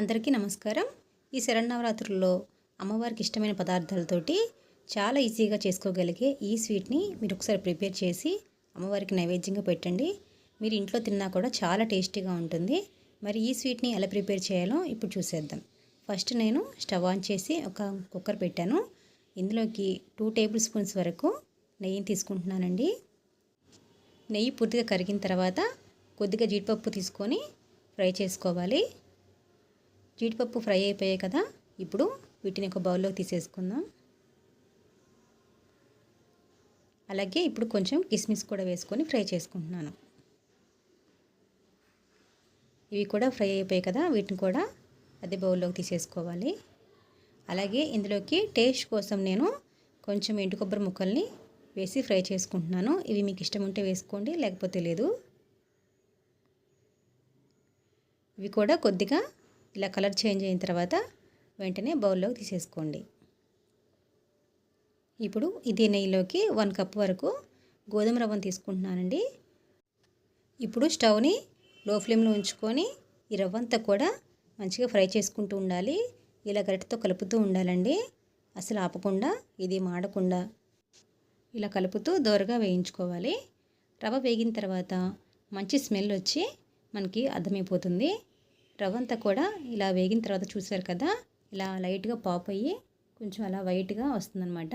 అందరికీ నమస్కారం. ఈ శరన్నవరాత్రుల్లో అమ్మవారికి ఇష్టమైన పదార్థాలతోటి చాలా ఈజీగా చేసుకోగలిగే ఈ స్వీట్ని మీరు ఒకసారి ప్రిపేర్ చేసి అమ్మవారికి నైవేద్యంగా పెట్టండి. మీరు ఇంట్లో తిన్నా కూడా చాలా టేస్టీగా ఉంటుంది. మరి ఈ స్వీట్ని ఎలా ప్రిపేర్ చేయాలో ఇప్పుడు చూసేద్దాం. ఫస్ట్ నేను స్టవ్ ఆన్ చేసి ఒక కుక్కర్ పెట్టాను. ఇందులోకి టూ టేబుల్ స్పూన్స్ వరకు నెయ్యిని తీసుకుంటున్నానండి. నెయ్యి పూర్తిగా కరిగిన తర్వాత కొద్దిగా జీడిపప్పు తీసుకొని ఫ్రై చేసుకోవాలి. జీడిపప్పు ఫ్రై అయిపోయాయి కదా ఇప్పుడు వీటిని ఒక బౌల్లోకి తీసేసుకుందాం. అలాగే ఇప్పుడు కొంచెం కిస్మిస్ కూడా వేసుకొని ఫ్రై చేసుకుంటున్నాను. ఇవి కూడా ఫ్రై అయిపోయాయి కదా వీటిని కూడా అదే బౌల్లోకి తీసేసుకోవాలి. అలాగే ఇందులోకి టేస్ట్ కోసం నేను కొంచెం ఎండు కొబ్బరి ముక్కల్ని వేసి ఫ్రై చేసుకుంటున్నాను. ఇవి మీకు ఇష్టం ఉంటే వేసుకోండి లేకపోతే లేదు. ఇవి కూడా కొద్దిగా ఇలా కలర్ చేంజ్ అయిన తర్వాత వెంటనే బౌల్లోకి తీసేసుకోండి. ఇప్పుడు ఇదే నెయ్యిలోకి వన్ కప్ వరకు గోధుమ రవ్వను తీసుకుంటున్నానండి. ఇప్పుడు స్టవ్ని లో ఫ్లేమ్లో ఉంచుకొని ఈ రవ్వంతా కూడా మంచిగా ఫ్రై చేసుకుంటూ ఉండాలి. ఇలా గరిటతో కలుపుతూ ఉండాలండి. అసలు ఆపకుండా ఇది మాడకుండా ఇలా కలుపుతూ దోరగా వేయించుకోవాలి. రవ్వ వేగిన తర్వాత మంచి స్మెల్ వచ్చి మనకి అర్థమైపోతుంది. రవ్వ అంతా కూడా ఇలా వేగిన తర్వాత చూసారు కదా ఇలా లైట్గా పాప్ అయ్యి కొంచెం అలా వైట్గా వస్తుందన్నమాట.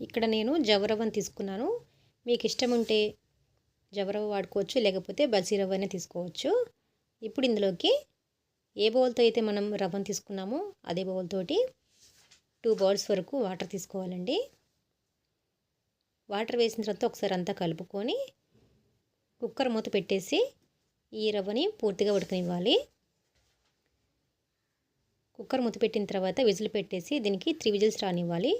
ఇక్కడ నేను జవరవ్వని తీసుకున్నాను. మీకు ఇష్టం ఉంటే జవరవ్వ వాడుకోవచ్చు లేకపోతే బజ్జీ రవ్వనే తీసుకోవచ్చు. ఇప్పుడు ఇందులోకి ఏ బౌల్తో అయితే మనం రవ్వను తీసుకున్నామో అదే బౌల్తోటి టూ బౌల్స్ వరకు వాటర్ తీసుకోవాలండి. వాటర్ వేసిన తర్వాత ఒకసారి అంతా కలుపుకొని కుక్కర్ మూత పెట్టేసి ఈ రవ్వని పూర్తిగా ఉడకనివ్వాలి. కుక్కర్ మూత పెట్టిన తర్వాత విజిల్ పెట్టేసి దీనికి త్రీ విజిల్స్ రానివ్వాలి.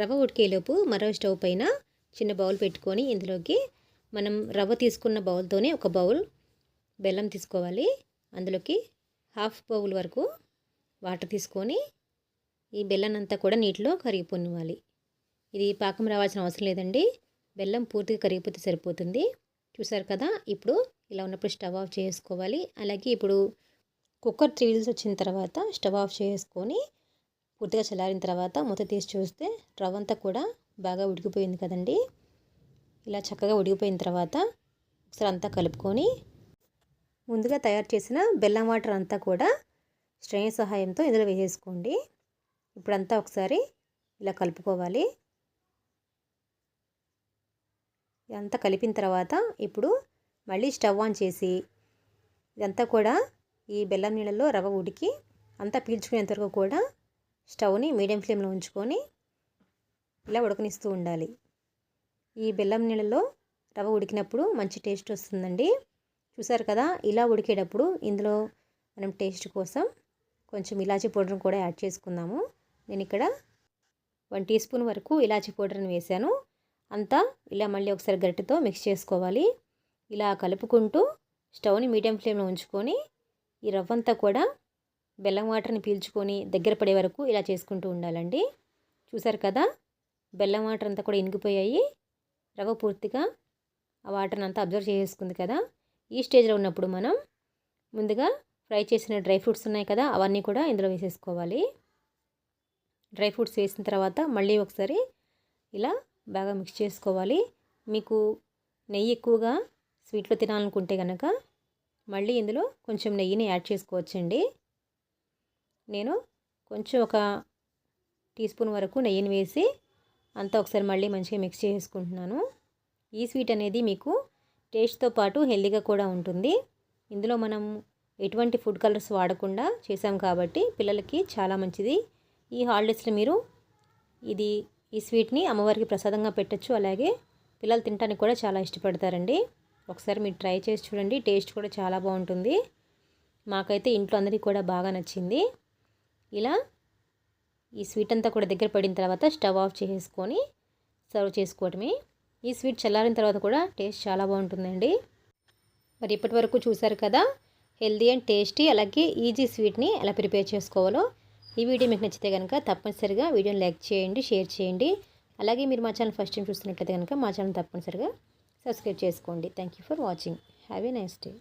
రవ్వ ఉడికేలోపు మరో స్టవ్ పైన చిన్న బౌల్ పెట్టుకొని ఇందులోకి మనం రవ్వ తీసుకున్న బౌల్తోనే ఒక బౌల్ బెల్లం తీసుకోవాలి. అందులోకి హాఫ్ బౌల్ వరకు వాటర్ తీసుకొని ఈ బెల్లం అంతా కూడా నీటిలో కరిగిపోనివ్వాలి. ఇది పాకం రావాల్సిన అవసరం లేదండి. బెల్లం పూర్తిగా కరిగిపోతే సరిపోతుంది. చూసారు కదా? ఇప్పుడు ఇలా ఉన్నప్పుడు స్టవ్ ఆఫ్ చేసుకోవాలి. అలాగే ఇప్పుడు కుక్కర్ త్రీ విజిల్స్ వచ్చిన తర్వాత స్టవ్ ఆఫ్ చేసుకొని పూర్తిగా చల్లారిన తర్వాత మూత తీసి చూస్తే రవ్వ అంతా కూడా బాగా ఉడికిపోయింది కదండి. ఇలా చక్కగా ఉడికిపోయిన తర్వాత ఒకసారి అంతా కలుపుకొని ముందుగా తయారు చేసిన బెల్లం వాటర్ అంతా కూడా స్ట్రెయిన్ సహాయంతో ఇందులో వేసేసుకోండి. ఇప్పుడంతా ఒకసారి ఇలా కలుపుకోవాలి. ఇదంతా కలిపిన తర్వాత ఇప్పుడు మళ్ళీ స్టవ్ ఆన్ చేసి ఇదంతా కూడా ఈ బెల్లం నీళ్ళలో రవ్వ ఉడికి అంతా పీల్చుకునేంత వరకు కూడా స్టవ్ని మీడియం ఫ్లేమ్లో ఉంచుకొని ఇలా ఉడకనిస్తూ ఉండాలి. ఈ బెల్లం నీళ్ళలో రవ్వ ఉడికినప్పుడు మంచి టేస్ట్ వస్తుందండి. చూసారు కదా ఇలా ఉడికేటప్పుడు ఇందులో మనం టేస్ట్ కోసం కొంచెం ఇలాచీ పౌడర్ని కూడా యాడ్ చేసుకుందాము. నేను ఇక్కడ వన్ టీ స్పూన్ వరకు ఇలాచీ పౌడర్ని వేశాను అంతా ఇలా మళ్ళీ ఒకసారి గరిటెతో మిక్స్ చేసుకోవాలి. ఇలా కలుపుకుంటూ స్టవ్ని మీడియం ఫ్లేమ్లో ఉంచుకొని ఈ రవ్వంతా కూడా బెల్లం వాటర్ని పీల్చుకొని దగ్గర పడే వరకు ఇలా చేసుకుంటూ ఉండాలండి. చూసారు కదా? బెల్లం వాటర్ అంతా కూడా ఇనిగిపోయాయి. రవ్వ పూర్తిగా ఆ వాటర్ని అంతా అబ్జర్వ్ చేసుకుంది కదా? ఈ స్టేజ్లో ఉన్నప్పుడు మనం ముందుగా ఫ్రై చేసిన డ్రై ఫ్రూట్స్ ఉన్నాయి కదా? అవన్నీ కూడా ఇందులో వేసేసుకోవాలి. డ్రై ఫ్రూట్స్ వేసిన తర్వాత మళ్ళీ ఒకసారి ఇలా బాగా మిక్స్ చేసుకోవాలి. మీకు నెయ్యి ఎక్కువగా స్వీట్లో తినాలనుకుంటే కనుక మళ్ళీ ఇందులో కొంచెం నెయ్యిని యాడ్ చేసుకోవచ్చండి. నేను కొంచెం ఒక టీ స్పూన్ వరకు నెయ్యిని వేసి అంతా ఒకసారి మళ్ళీ మంచిగా మిక్స్ చేసుకుంటున్నాను. ఈ స్వీట్ అనేది మీకు టేస్ట్తో పాటు హెల్దీగా కూడా ఉంటుంది. ఇందులో మనం ఎటువంటి ఫుడ్ కలర్స్ వాడకుండా చేసాం కాబట్టి పిల్లలకి చాలా మంచిది. ఈ హాలిడేస్లో మీరు ఇది ఈ స్వీట్ని అమ్మవారికి ప్రసాదంగా పెట్టచ్చు. అలాగే పిల్లలు తినడానికి కూడా చాలా ఇష్టపడతారండి. ఒకసారి మీరు ట్రై చేసి చూడండి టేస్ట్ కూడా చాలా బాగుంటుంది. మాకైతే ఇంట్లో అందరికీ కూడా బాగా నచ్చింది. ఇలా ఈ స్వీట్ అంతా కూడా దగ్గర పడిన తర్వాత స్టవ్ ఆఫ్ చేసుకొని సర్వ్ చేసుకోవటమే. ఈ స్వీట్ చల్లారిన తర్వాత కూడా టేస్ట్ చాలా బాగుంటుందండి. మరి ఇప్పటి వరకు చూసారు కదా హెల్దీ అండ్ టేస్టీ అలాగే ఈజీ స్వీట్ని ఎలా ప్రిపేర్ చేసుకోవాలో. ఈ వీడియో మీకు నచ్చితే కనుక తప్పనిసరిగా వీడియోని లైక్ చేయండి షేర్ చేయండి. అలాగే మీరు మా ఛానల్ ఫస్ట్ టైం చూస్తున్నట్లయితే కనుక మా ఛానల్ తప్పనిసరిగా సబ్స్క్రైబ్ చేసుకోండి. Thank you for watching have a nice day